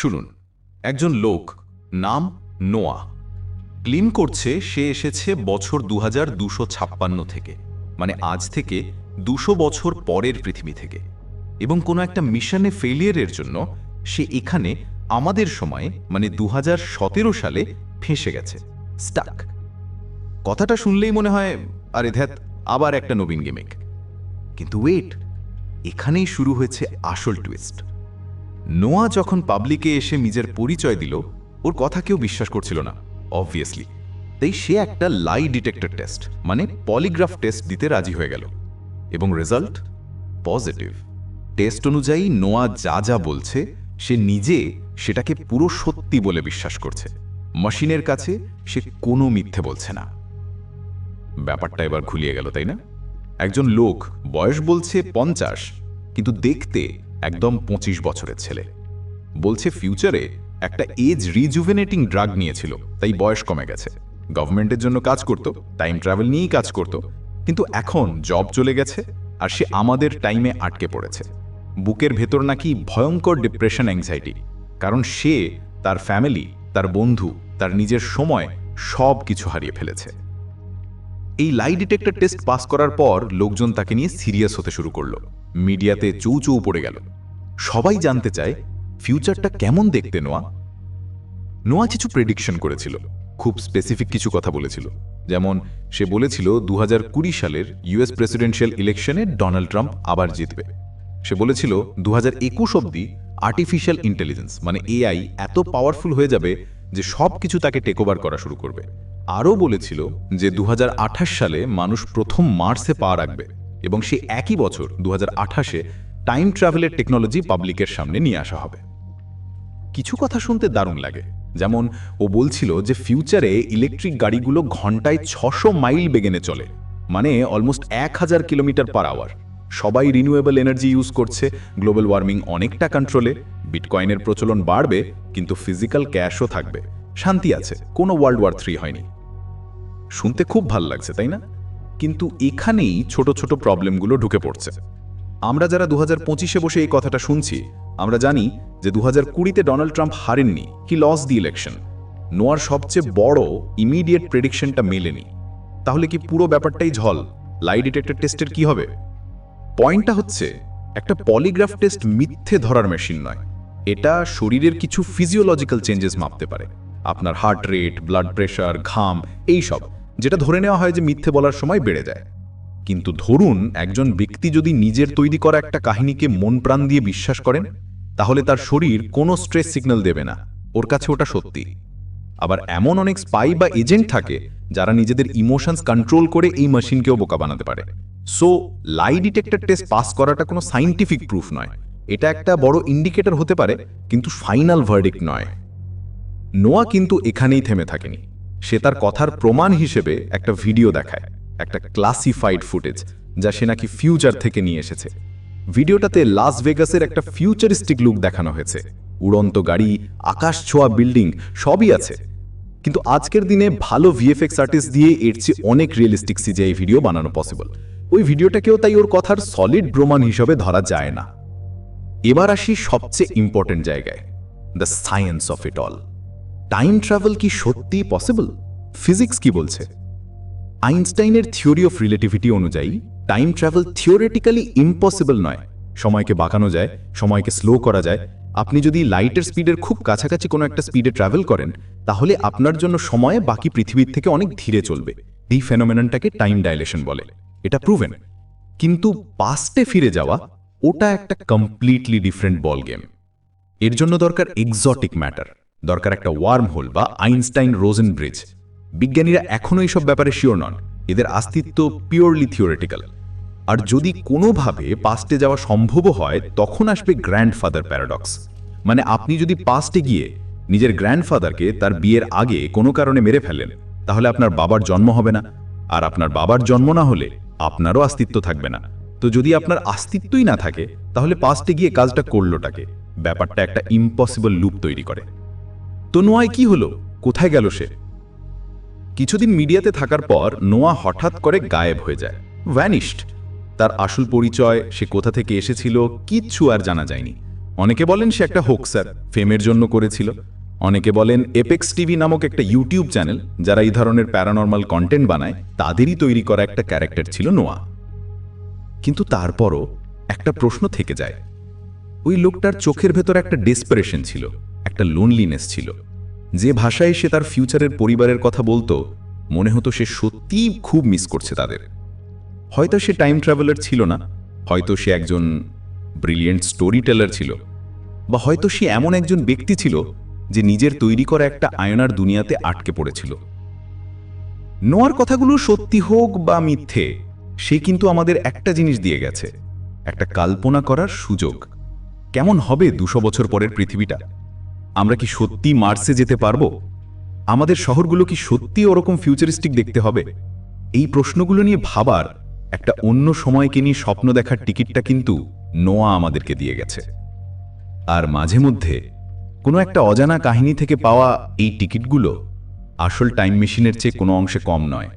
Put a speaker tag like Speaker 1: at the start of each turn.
Speaker 1: শুনুন, একজন লোক নাম নোয়া। ক্লিম করছে, সে এসেছে বছর দু থেকে মানে আজ থেকে দুশো বছর পরের পৃথিবী থেকে। এবং কোনো একটা মিশনে ফেলিয়ারের জন্য সে এখানে আমাদের সময়ে মানে দু হাজার সতেরো সালে ফেঁসে গেছে স্টাক কথাটা শুনলেই মনে হয়, আরে ধ্যাত, আবার একটা নবীন গেমিক কিন্তু ওয়েট এখানেই শুরু হয়েছে আসল টুইস্ট নোয়া যখন পাবলিকে এসে নিজের পরিচয় দিল, ওর কথা কেউ বিশ্বাস করছিল না অবভিয়াসলি তাই সে একটা লাই ডিটেক্টর টেস্ট মানে পলিগ্রাফ টেস্ট দিতে রাজি হয়ে গেল। এবং রেজাল্ট পজিটিভ টেস্ট অনুযায়ী নোয়া যা যা বলছে, সে নিজে সেটাকে পুরো সত্যি বলে বিশ্বাস করছে। মেশিনের কাছে সে কোনো মিথ্যে বলছে না। ব্যাপারটা এবার খুলিয়ে গেল, তাই না? একজন লোক, বয়স বলছে পঞ্চাশ, কিন্তু দেখতে একদম পঁচিশ বছরের ছেলে। বলছে ফিউচারে একটা এজ রিজুভেনেটিং ড্রাগ নিয়েছিল, তাই বয়স কমে গেছে। গভর্নমেন্টের জন্য কাজ করত টাইম ট্রাভেল নিয়েই কাজ করত। কিন্তু এখন জব চলে গেছে আর সে আমাদের টাইমে আটকে পড়েছে। বুকের ভেতর নাকি ভয়ঙ্কর ডিপ্রেশন অ্যাংজাইটি কারণ সে, তার ফ্যামিলি তার বন্ধু, তার নিজের সময় সব কিছু হারিয়ে ফেলেছে। এই লাই ডিটেক্টর টেস্ট পাস করার পর লোকজন তাকে নিয়ে সিরিয়াস হতে শুরু করল। মিডিয়াতে চৌ চৌ পড়ে গেল। সবাই জানতে চায় ফিউচারটা কেমন দেখতে নোয়া? নোয়া কিছু প্রেডিকশন করেছিল, খুব স্পেসিফিক কিছু কথা বলেছিল। যেমন, সে বলেছিল দু হাজার কুড়ি সালের ইউএস প্রেসিডেন্সিয়াল ইলেকশনে ডোনাল্ড ট্রাম্প আবার জিতবে। সে বলেছিল দু হাজার একুশ অব্দি আর্টিফিশিয়াল ইন্টেলিজেন্স মানে এআই এত পাওয়ারফুল হয়ে যাবে যে সব কিছু তাকে টেকওভার করা শুরু করবে। আরও বলেছিল যে দু হাজার আঠাশ সালে মানুষ প্রথম মার্সে পা রাখবে। এবং সে একই বছর দু হাজার টাইম ট্রাভেলের টেকনোলজি পাবলিকের সামনে নিয়ে আসা হবে। কিছু কথা শুনতে দারুণ লাগে। যেমন ও বলছিল যে ফিউচারে ইলেকট্রিক গাড়িগুলো ঘন্টায় ছশো মাইল বেগেনে চলে। মানে অলমোস্ট এক হাজার কিলোমিটার পার আওয়ার। সবাই রিনিউয়েবল এনার্জি ইউজ করছে, গ্লোবাল ওয়ার্মিং অনেকটা কন্ট্রোলে, বিটকয়েনের প্রচলন বাড়বে, কিন্তু ফিজিক্যাল ক্যাশও থাকবে। শান্তি আছে, কোনো ওয়ার্ল্ড ওয়ার থ্রি হয়নি। শুনতে খুব ভালো লাগছে, তাই না? কিন্তু এখানেই ছোট ছোট প্রবলেমগুলো ঢুকে পড়ছে। আমরা যারা দু হাজার বসে এই কথাটা শুনছি, আমরা জানি যে দু হাজার কুড়িতে ডোনাল্ড ট্রাম্প হারেননি। কি লস দি ইলেকশন নোয়ার সবচেয়ে বড় ইমিডিয়েট প্রেডিকশনটা মেলেনি। তাহলে কি পুরো ব্যাপারটাই ঝল? লাই ডিটেক্টর টেস্টের কি হবে? পয়েন্টটা হচ্ছে, একটা পলিগ্রাফ টেস্ট মিথ্যে ধরার মেশিন নয়। এটা শরীরের কিছু ফিজিওলজিক্যাল চেঞ্জেস মাপতে পারে। আপনার হার্ট রেট ব্লাড প্রেশার ঘাম এই সব যেটা ধরে নেওয়া হয় যে মিথ্যে বলার সময় বেড়ে যায়। কিন্তু ধরুন একজন ব্যক্তি যদি নিজের তৈরি করা একটা কাহিনীকে মন প্রাণ দিয়ে বিশ্বাস করেন, তাহলে তার শরীর কোনো স্ট্রেস সিগন্যাল দেবে না। ওর কাছে ওটা সত্যি। আবার এমন অনেক স্পাই বা এজেন্ট থাকে, যারা নিজেদের ইমোশনস কন্ট্রোল করে এই মেশিনকেও বোকা বানাতে পারে। So, lie detector test pass করাটা কোনো সাইন্টিফিক প্রুফ নয়। এটা একটা বড় ইন্ডিকেটর হতে পারে, কিন্তু ফাইনাল ভার্ডিক্ট নয়। নোয়া কিন্তু এখানেই থেমে থাকেনি। সে তার কথার প্রমাণ হিসেবে একটা ভিডিও দেখায়, একটা ক্লাসিফাইড ফুটেজ যা সে নাকি ফিউচার থেকে নিয়ে এসেছে। ভিডিওটাতে লাস ভেগাসের একটা ফিউচারিস্টিক লুক দেখানো হয়েছে। উড়ন্ত গাড়ি, আকাশ ছোঁয়া বিল্ডিং সবই আছে। কিন্তু আজকের দিনে ভালো ভিএফএক্স আর্টিস্ট দিয়ে এর চেয়ে অনেক রিয়েলিস্টিক সিজিআই ভিডিও বানানো পসিবল ওই ভিডিওটাকেও তাই ওর কথার সলিড প্রমাণ হিসেবে ধরা যায় না। এবার আসি সবচেয়ে ইম্পর্টেন্ট জায়গায় the science of it all time travel কি সত্যি পসিবল ফিজিক্স কি বলছে? আইনস্টাইনের থিওরি অফ রিলেটিভিটি অনুযায়ী টাইম ট্রাভেল থিওরিটিক্যালি ইম্পসিবল নয়। সময়কে বাঁকানো যায়, সময়কে স্লো করা যায়। আপনি যদি লাইটের স্পিডের খুব কাছাকাছি কোনো একটা স্পিডে ট্রাভেল করেন, তাহলে আপনার জন্য সময়ে বাকি পৃথিবীর থেকে অনেক ধীরে চলবে। এই ফেনোমেননটাকে টাইম ডাইলেশন বলে। এটা প্রুভেন কিন্তু পাস্টে ফিরে যাওয়া, ওটা একটা কমপ্লিটলি ডিফারেন্ট বল গেম এর জন্য দরকার এক্সটিক ম্যাটার দরকার একটা ওয়ার্ম হোল বা আইনস্টাইন রোজেন ব্রিজ বিজ্ঞানীরা এখনও এইসব ব্যাপারে শিওর নন। এদের অস্তিত্ব পিওরলি থিওরিটিক্যাল আর যদি কোনোভাবে পাস্টে যাওয়া সম্ভবও হয়, তখন আসবে গ্র্যান্ডফাদার প্যারাডক্স মানে আপনি যদি পাস্টে গিয়ে নিজের গ্র্যান্ডফাদারকে তার বিয়ের আগে কোনো কারণে মেরে ফেলেন তাহলে আপনার বাবার জন্ম হবে না। আর আপনার বাবার জন্ম না হলে আপনারও অস্তিত্ব থাকবে না। তো যদি আপনার অস্তিত্বই না থাকে, তাহলে পাস্টে গিয়ে কাজটা করলোটাকে। ব্যাপারটা একটা ইম্পসিবল লুপ তৈরি করে। তো নোয়ায় কি হলো? কোথায় গেল সে? কিছুদিন মিডিয়াতে থাকার পর নোয়া হঠাৎ করে গায়েব হয়ে যায়। ভ্যানিশড। তার আসল পরিচয়, সে কোথা থেকে এসেছিল, কিচ্ছু আর জানা যায়নি।
Speaker 2: অনেকে বলেন সে একটা হোকসার, ফেমের জন্য করেছিল। অনেকে বলেন এপেক্স টিভি নামক একটা ইউটিউব চ্যানেল, যারা এই ধরনের প্যারানর্মাল কন্টেন্ট বানায়, তাদেরই তৈরি করা একটা ক্যারেক্টার ছিল নোয়া। কিন্তু তারপরও একটা প্রশ্ন থেকে যায়। ওই লোকটার চোখের ভেতর একটা ডেসপারেশন ছিল। একটা লোনলিনেস ছিল। যে ভাষায় সে তার ফিউচারের পরিবারের কথা বলতো, মনে হতো সে সত্যিই খুব মিস করছে তাদের। হয়তো সে টাইম ট্রাভেলার ছিল না, হয়তো সে একজন ব্রিলিয়েন্ট স্টোরি টেলার ছিল, বা হয়তো সে এমন একজন ব্যক্তি ছিল যে নিজের তৈরি করা একটা আয়নার দুনিয়াতে আটকে পড়েছিল। নোয়ার কথাগুলো সত্যি হোক বা মিথ্যে, সে কিন্তু আমাদের একটা জিনিস দিয়ে গেছে, একটা কল্পনা করার সুযোগ। কেমন হবে দুশো বছর পরের পৃথিবীটা? আমরা কি সত্যি মার্সে যেতে পারব? আমাদের শহরগুলো কি সত্যি ওরকম ফিউচারিস্টিক দেখতে হবে? এই প্রশ্নগুলো নিয়ে ভাবার একটা অন্য সময়কে নিয়ে স্বপ্ন দেখার টিকিটটা কিন্তু নোয়া আমাদেরকে দিয়ে গেছে। আর মাঝে মধ্যে কোনো একটা অজানা কাহিনী থেকে পাওয়া এই টিকিটগুলো আসল টাইম মেশিনের চেয়ে কোনো অংশে কম নয়।